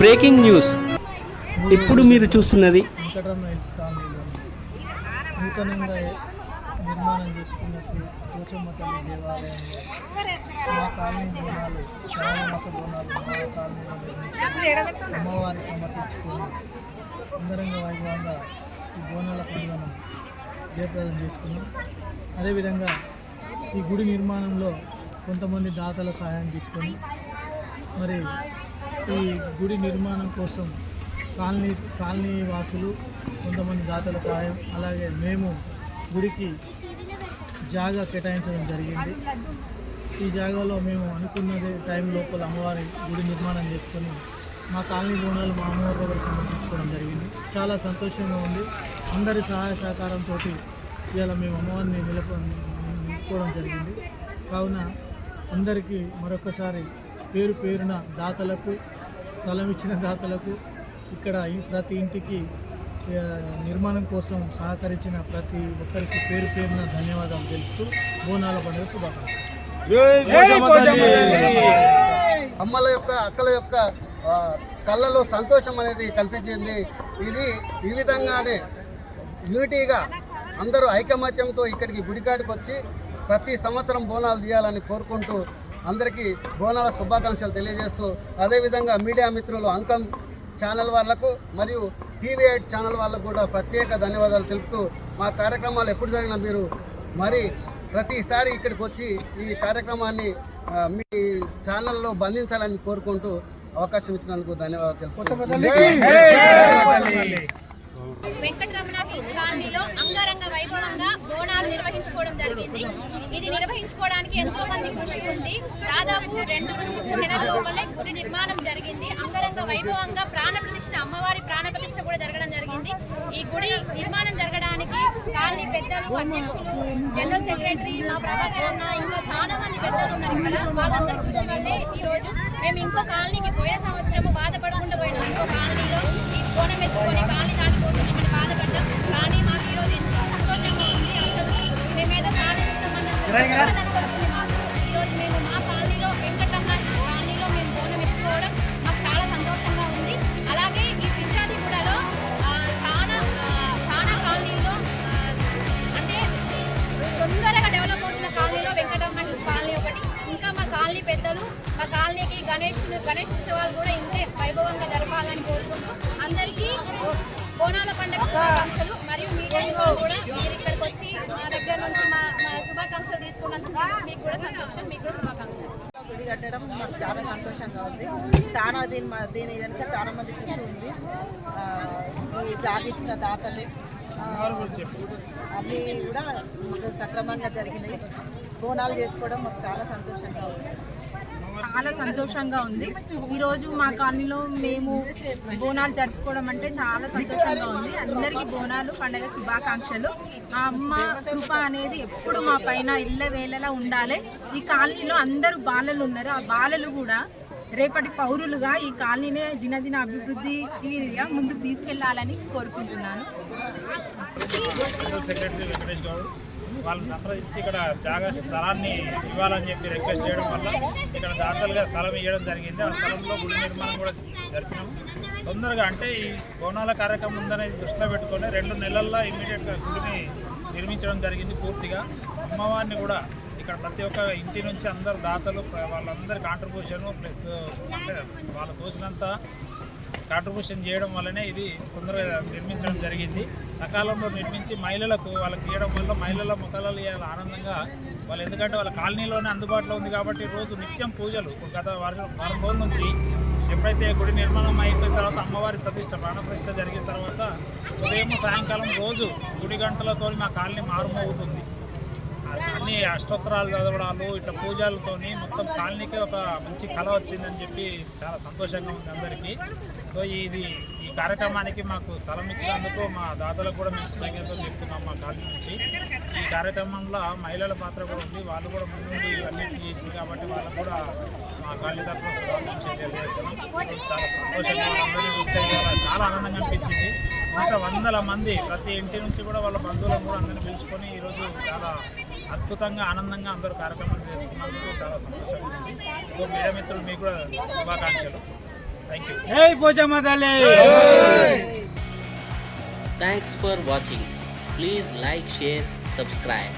Breaking news. ఇప్పుడు మీరు చూస్తున్నది? నూతనంగా నిర్మాణం చేసుకున్న శ్రీ పోచమ్మ తల్లి దేవాలయంలో మా కాలనీ బోనాలు శ్రావణ బోనాలు మా కాలనీలో నిర్మించి అమ్మవారిని సమర్పించుకొని అందరంగ వైభవంగా ఈ బోనాల పండుగను జయప్రదం చేసుకున్నాం. అదేవిధంగా ఈ గుడి నిర్మాణంలో కొంతమంది దాతల సహాయం తీసుకొని మరి ఈ గుడి నిర్మాణం కోసం కాలనీ కాలనీ వాసులు కొంతమంది దాతల సహాయం అలాగే మేము గుడికి జాగా కేటాయించడం జరిగింది. ఈ జాగాలో మేము అనుకున్నదే టైం లోపల అమ్మవారి గుడి నిర్మాణం చేసుకొని మా కాలనీ బోనాలు మా అమ్మవారి దగ్గర సమర్పించుకోవడం జరిగింది. చాలా సంతోషంగా ఉంది. అందరి సహాయ సహకారంతో ఇవాళ మేము అమ్మవారిని నిలప నిలుపుకోవడం జరిగింది. కావున అందరికీ మరొకసారి పేరు పేరున దాతలకు స్థలం ఇచ్చిన దాతలకు ఇక్కడ ప్రతి ఇంటికి నిర్మాణం కోసం సహకరించిన ప్రతి ఒక్కరికి పేరు పేరున ధన్యవాదాలు తెలుపుతూ బోనాల పండుగ శుభాకాంక్షలు. అమ్మల యొక్క అక్కల యొక్క కళ్ళలో సంతోషం అనేది కనిపించింది ఇది ఈ విధంగానే యూనిటీగా అందరూ ఐకమత్యంతో ఇక్కడికి గుడికాడికి వచ్చి ప్రతి సంవత్సరం బోనాలు తీయాలని కోరుకుంటూ అందరికీ బోనాల శుభాకాంక్షలు తెలియజేస్తూ అదేవిధంగా మీడియా మిత్రులు అంకం ఛానల్ వాళ్ళకు మరియు టీవీ ఎయిట్ ఛానల్ వాళ్ళకు కూడా ప్రత్యేక ధన్యవాదాలు తెలుపుతూ మా కార్యక్రమాలు ఎప్పుడు జరిగినా మీరు మరి ప్రతిసారి ఇక్కడికి వచ్చి ఈ కార్యక్రమాన్ని మీ ఛానల్లో బంధించాలని కోరుకుంటూ అవకాశం ఇచ్చినందుకు ధన్యవాదాలు తెలుపుతున్నాను వెంకటరమణ అంగరంగ జరిగింది ఇది నిర్వహించుకోవడానికి ఎంతో మంది కృషి ఉంది. దాదాపు రెండు నుంచి మూడు నెలల లోపలే గుడి నిర్మాణం జరిగింది. అంగరంగ వైభవంగా ప్రాణ ప్రతిష్ఠ అమ్మవారి ప్రాణ ప్రతిష్ఠ కూడా జరగడం జరిగింది. ఈ గుడి నిర్మాణం జరగడానికి కాలనీ పెద్దలు అధ్యక్షులు జనరల్ సెక్రటరీ మా ప్రభాకర్ అన్న ఇంకా చాలా మంది పెద్దలు ఉన్నారు ఇక్కడ. వాళ్ళందరి కృషి వల్లే ఈ రోజు మేము ఇంకో కాలనీకి పోయే సంవత్సరము బాధపడకుండా పోయినాం. ఇంకో కాలనీలో ఈ కోణం ఎత్తుకొని కాలనీ దాటిపోతున్నామని బాధపడ్డాం. కానీ మాకు ఈ రోజు ఎంతో సాధించడం వచ్చింది మాకు ఈ రోజు మేము మా కాలనీలో వెంకటమ్మ కాలనీలో మేము బోనం ఎత్తుకోవడం మాకు చాలా సంతోషంగా ఉంది అలాగే ఈ పిచ్చాదిగూడలో చాలా చాలా కాలనీల్లో అంటే తొందరగా డెవలప్ అవుతున్న కాలనీలో హిల్స్ కాలనీ ఒకటి ఇంకా మా కాలనీ పెద్దలు మా కాలనీకి గణేష్ గణేష్ ఉత్సవాలు కూడా ఇంతే వైభవంగా జరపాలని కోరుకుంటూ అందరికీ బోనాల పండుగ శుభాకాంక్షలు. మరియు మీడియా కూడా మీరు ఇక్కడికి వచ్చి మా దగ్గర నుంచి మా తీసుకున్నందుకు మీకు కూడా సంతోషం మీకు కూడా శుభాకాంక్షలు. గుడి కట్టడం మాకు చాలా సంతోషంగా ఉంది. చాలా దీని దీని వెనుక చాలా మంది కృషి ఉంది ఆ, ఈ జాగిచ్చిన దాతలు అన్నీ కూడా సక్రమంగా జరిగినాయి. బోనాలు చేసుకోవడం మాకు చాలా సంతోషంగా ఉంది. చాలా సంతోషంగా ఉంది. ఈరోజు మా కాలనీలో మేము బోనాలు జరుపుకోవడం అంటే చాలా సంతోషంగా ఉంది. అందరికీ బోనాలు పండగ శుభాకాంక్షలు. ఆ అమ్మ కృప అనేది ఎప్పుడు మా పైన ఇళ్ళ వేళలా ఉండాలి. ఈ కాలనీలో అందరూ బాలలు ఉన్నారు. ఆ బాలలు కూడా రేపటి పౌరులుగా ఈ కాలనీనే దినదిన అభివృద్ధిగా ముందుకు తీసుకెళ్ళాలని కోరుకుంటున్నాను. సెక్రటరీ వెంకటేష్ వాళ్ళని సంప్రదించి ఇక్కడ జాగా స్థలాన్ని ఇవ్వాలని చెప్పి రిక్వెస్ట్ చేయడం వల్ల ఇక్కడ దాతలుగా స్థలం ఇవ్వడం జరిగింది. ఆ స్థలంలో గుడి నిర్మాణం కూడా జరిపినాం తొందరగా అంటే ఈ బోనాల కార్యక్రమం ఉందనేది దృష్టిలో పెట్టుకొని రెండు నెలల్లో ఇమ్మీడియట్గా గుడిని నిర్మించడం జరిగింది పూర్తిగా. అమ్మవారిని కూడా ఇక్కడ ప్రతి ఒక్క ఇంటి నుంచి అందరు దాతలు వాళ్ళందరి కాంట్రిబ్యూషన్ ప్లస్ అంటే వాళ్ళు తోచినంత కాంట్రిబ్యూషన్ చేయడం వల్లనే ఇది తొందరగా నిర్మించడం జరిగింది. సకాలంలో నిర్మించి మహిళలకు వాళ్ళకి ఇవ్వడం వల్ల మహిళల ముఖాలలో ఇవాళ ఆనందంగా వాళ్ళు ఎందుకంటే వాళ్ళ కాలనీలోనే అందుబాటులో ఉంది కాబట్టి రోజు నిత్యం పూజలు. గత వారం వారం రోజుల నుంచి ఎప్పుడైతే గుడి నిర్మాణం అయిపోయిన తర్వాత అమ్మవారి ప్రతిష్ట ప్రాణప్రతిష్ట జరిగిన తర్వాత ఉదయం సాయంకాలం రోజు గుడి గంటలతో మా కాలనీ మారుమోగుతుంది అష్టోత్తరాలు చదవడాలు ఇట్లా పూజలతోని మొత్తం కాలనీకి ఒక మంచి కళ వచ్చిందని చెప్పి చాలా సంతోషంగా ఉంది అందరికీ. సో ఇది ఈ కార్యక్రమానికి మాకు స్థలం ఇచ్చినందుకు మా దాతలకు కూడా మేము కృతజ్ఞతలు చెప్తున్నాం మా కాలనీ నుంచి. ఈ కార్యక్రమంలో మహిళల పాత్ర కూడా ఉంది. వాళ్ళు కూడా ముందుండి అన్నింటి చేసింది కాబట్టి వాళ్ళకు కూడా మా కాలనీ తరఫున శుభాకాంక్షలు తెలియజేస్తున్నాం. చాలా సంతోషంగా అందరినీ చూస్తే చాలా ఆనందంగా అనిపించింది. ఇంకా వందల మంది ప్రతి ఇంటి నుంచి కూడా వాళ్ళ బంధువులను కూడా అందరినీ పిలుచుకొని ఈరోజు చాలా అద్భుతంగా ఆనందంగా అందరూ కార్యక్రమాలు చేసుకున్నందుకు చాలా సంతోషంగా ఉంది సో మీడియా మిత్రులు మీకు కూడా శుభాకాంక్షలు థ్యాంక్ యూ పూజమ్మ తల్లి thanks for watching please like share subscribe